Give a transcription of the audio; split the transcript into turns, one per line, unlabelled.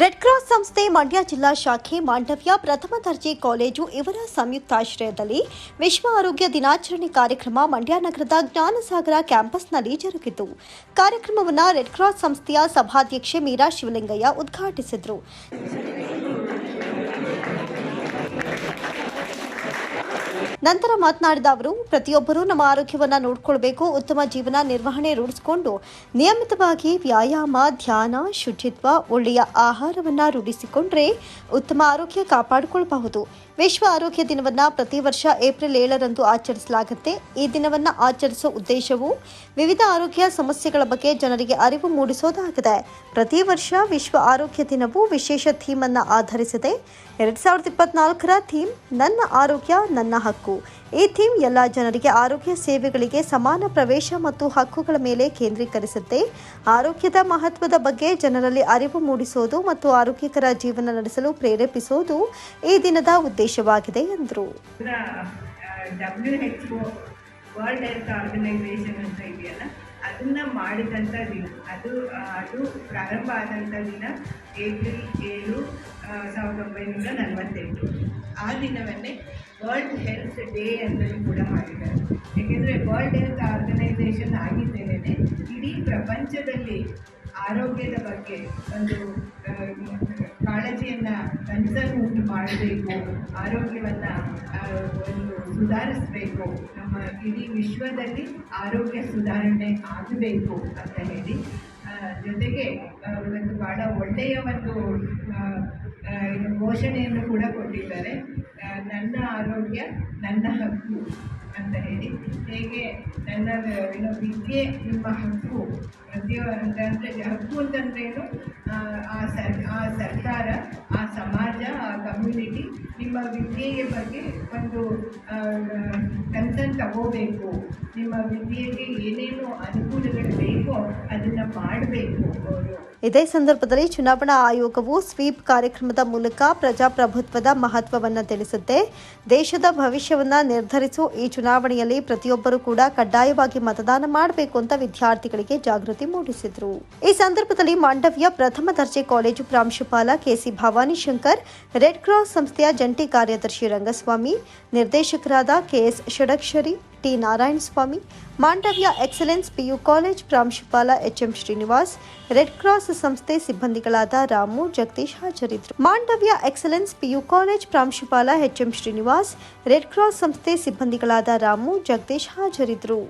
Red cross ಸಂಸ್ಥೆ ಮಂಡ್ಯ ಜಿಲ್ಲಾ ಶಾಖೆ ಮಾಂಡವ್ಯ ಪ್ರಥಮ ದರ್ಜೆ ಕಾಲೇಜು ಇವರ ಸಂಯುಕ್ತಾಶ್ರಯದಲ್ಲಿ ವಿಶ್ವ ಆರೋಗ್ಯ ದಿನಾಚರಣೆ ಕಾರ್ಯಕ್ರಮ ಮಂಡ್ಯ ನಗರದ ಜ್ಞಾನಸಾಗರ ಕ್ಯಾಂಪಸ್ನಲ್ಲಿ ಜರುಗಿತು. ಕಾರ್ಯಕ್ರಮವನ್ನು ರೆಡ್ ಕ್ರಾಸ್ ಸಂಸ್ಥೆಯ ಸಭಾಧ್ಯಕ್ಷೆ ಮೀರಾ ಶಿವಲಿಂಗಯ್ಯ ಉದ್ಘಾಟಿಸಿದರು. ನಂತರ ಮಾತನಾಡಿದ ಅವರು, ಪ್ರತಿಯೊಬ್ಬರೂ ನಮ್ಮ ಆರೋಗ್ಯವನ್ನು ನೋಡಿಕೊಳ್ಬೇಕು, ಉತ್ತಮ ಜೀವನ ನಿರ್ವಹಣೆ ರೂಢಿಸಿಕೊಂಡು ನಿಯಮಿತವಾಗಿ ವ್ಯಾಯಾಮ, ಧ್ಯಾನ, ಶುಚಿತ್ವ, ಒಳ್ಳೆಯ ಆಹಾರವನ್ನು ರೂಢಿಸಿಕೊಂಡ್ರೆ ಉತ್ತಮ ಆರೋಗ್ಯ ಕಾಪಾಡಿಕೊಳ್ಳಬಹುದು ವಿಶ್ವ ಆರೋಗ್ಯ ದಿನವನ್ನು ಪ್ರತಿ ವರ್ಷ ಏಪ್ರಿಲ್ ಏಳರಂದು ಆಚರಿಸಲಾಗುತ್ತೆ. ಈ ದಿನವನ್ನು ಆಚರಿಸುವ ಉದ್ದೇಶವು ವಿವಿಧ ಆರೋಗ್ಯ ಸಮಸ್ಯೆಗಳ ಬಗ್ಗೆ ಜನರಿಗೆ ಅರಿವು ಮೂಡಿಸೋದಾಗಿದೆ. ಪ್ರತಿ ವರ್ಷ ವಿಶ್ವ ಆರೋಗ್ಯ ದಿನವು ವಿಶೇಷ ಥೀಮ್ ಅನ್ನು ಆಧರಿಸಿದೆ. ಎರಡ್ ಸಾವಿರದ ಇಪ್ಪತ್ನಾಲ್ಕರ ಥೀಮ್, ನನ್ನ ಆರೋಗ್ಯ, ನನ್ನ ಹಕ್ಕು. ಈ ಥೀಮ್ ಎಲ್ಲ ಜನರಿಗೆ ಆರೋಗ್ಯ ಸೇವೆಗಳಿಗೆ ಸಮಾನ ಪ್ರವೇಶ ಮತ್ತು ಹಕ್ಕುಗಳ ಮೇಲೆ ಕೇಂದ್ರೀಕರಿಸುತ್ತೆ. ಆರೋಗ್ಯದ ಮಹತ್ವದ ಬಗ್ಗೆ ಜನರಲ್ಲಿ ಅರಿವು ಮೂಡಿಸೋದು ಮತ್ತು ಆರೋಗ್ಯಕರ ಜೀವನ ನಡೆಸಲು ಪ್ರೇರೇಪಿಸೋದು ಈ ದಿನದ ಉದ್ದೇಶವಾಗಿದೆ, ಎಂದರು.
ವರ್ಲ್ಡ್ ಹೆಲ್ತ್ ಆರ್ಗನೈಸೇಷನ್ ಅಂತ ಇದೆಯಲ್ಲ? ಮಾಡಿದಂಥ ದಿನ. ಅದು ಅದು ಪ್ರಾರಂಭ ಆದಂಥ ದಿನ ಏಪ್ರಿಲ್ ಏಳು ಸಾವಿರದ ಒಂಬೈನೂರ ನಲವತ್ತೆಂಟು. ಆ ದಿನವನ್ನೇ ವರ್ಲ್ಡ್ ಹೆಲ್ತ್ ಡೇ ಅಂತಲೂ ಕೂಡ ಮಾಡಿದ್ದಾರೆ. ಏಕೆಂದರೆ ವರ್ಲ್ಡ್ ಹೆಲ್ತ್ ಆರ್ಗನೈಸೇಷನ್ ಆಗಿದ್ದೇನೆ ಇಡೀ ಪ್ರಪಂಚದಲ್ಲಿ ಆರೋಗ್ಯದ ಬಗ್ಗೆ ಒಂದು ಕಾಳಜಿಯನ್ನು ಕನ್ಸರ್ನ್ ಉಂಟು ಮಾಡಬೇಕು, ಆರೋಗ್ಯವನ್ನು ಒಂದು ಸುಧಾರಿಸಬೇಕು ನಮ್ಮ ಇಡೀ ವಿಶ್ವದಲ್ಲಿ ಆರೋಗ್ಯ ಸುಧಾರಣೆ ಆಗಬೇಕು ಅಂತ ಹೇಳಿ. ಜೊತೆಗೆ ಒಂದು ಭಾಳ ಒಳ್ಳೆಯ ಒಂದು ಘೋಷಣೆಯನ್ನು ಕೂಡ ಕೊಟ್ಟಿದ್ದಾರೆ. ನನ್ನ ಆರೋಗ್ಯ ನನ್ನ ಹಕ್ಕು ಅಂತ ಹೇಳಿ. ಹೇಗೆ ನನ್ನ ಏನು ವಿದ್ಯೆ ನಿಮ್ಮ ಹಕ್ಕು ಪ್ರತಿಯೊ ಅಂತಂದರೆ ಹಕ್ಕು ಅಂತಂದ್ರೆ ಏನು? ಆ, ಸರ್ ಆ ಸರ್ಕಾರ ಆ ಸಮಾಜ ಆ ಕಮ್ಯುನಿಟಿ ನಿಮ್ಮ ವಿದ್ಯೆಯ ಬಗ್ಗೆ ಒಂದು ತಗೋಬೇಕು ನಿಮ್ಮ ವಿದ್ಯೆಗೆ ಏನೇನು ಅನುಕೂಲಗಳು
ಇದೇ ಸಂದರ್ಭದಲ್ಲಿ ಚುನಾವಣಾ ಆಯೋಗವು ಸ್ವೀಪ್ ಕಾರ್ಯಕ್ರಮದ ಮೂಲಕ ಪ್ರಜಾಪ್ರಭುತ್ವದ ಮಹತ್ವವನ್ನು ತಿಳಿಸುತ್ತೆ. ದೇಶದ ಭವಿಷ್ಯವನ್ನು ನಿರ್ಧರಿಸುವ ಈ ಚುನಾವಣೆಯಲ್ಲಿ ಪ್ರತಿಯೊಬ್ಬರು ಕೂಡ ಕಡ್ಡಾಯವಾಗಿ ಮತದಾನ ಮಾಡಬೇಕು ಅಂತ ವಿದ್ಯಾರ್ಥಿಗಳಿಗೆ ಜಾಗೃತಿ ಮೂಡಿಸಿದರು. ಈ ಸಂದರ್ಭದಲ್ಲಿ ಮಾಂಡವ್ಯ ಪ್ರಥಮ ದರ್ಜೆ ಕಾಲೇಜು ಪ್ರಾಂಶುಪಾಲ KC Bhavani Shankar Red Cross ಸಂಸ್ಥೆಯ ಜಂಟಿ ಕಾರ್ಯದರ್ಶಿ ರಂಗಸ್ವಾಮಿ, ನಿರ್ದೇಶಕರಾದ KS Shadakshari, T Narayanaswamy Mandavya Excellence PU college ಪ್ರಾಂಶುಪಾಲ ಎಚ್ಎಂ ಶ್ರೀನಿವಾಸ್, ರೆಡ್ ಕ್ರಾಸ್ ಸಂಸ್ಥೆ ಸಿಬ್ಬಂದಿಗಳಾದ ರಾಮು, ಜಗದೀಶ್ ಹಾಜರಿದ್ದರು. ಮಾಂಡವ್ಯ ಎಕ್ಸಲೆನ್ಸ್ ಪಿಯು ಕಾಲೇಜ್ ಪ್ರಾಂಶುಪಾಲ ಎಚ್ಎಂ ಶ್ರೀನಿವಾಸ್, ರೆಡ್ ಕ್ರಾಸ್ ಸಂಸ್ಥೆ ಸಿಬ್ಬಂದಿಗಳಾದ ರಾಮು, ಜಗದೀಶ್ ಹಾಜರಿದ್ದರು.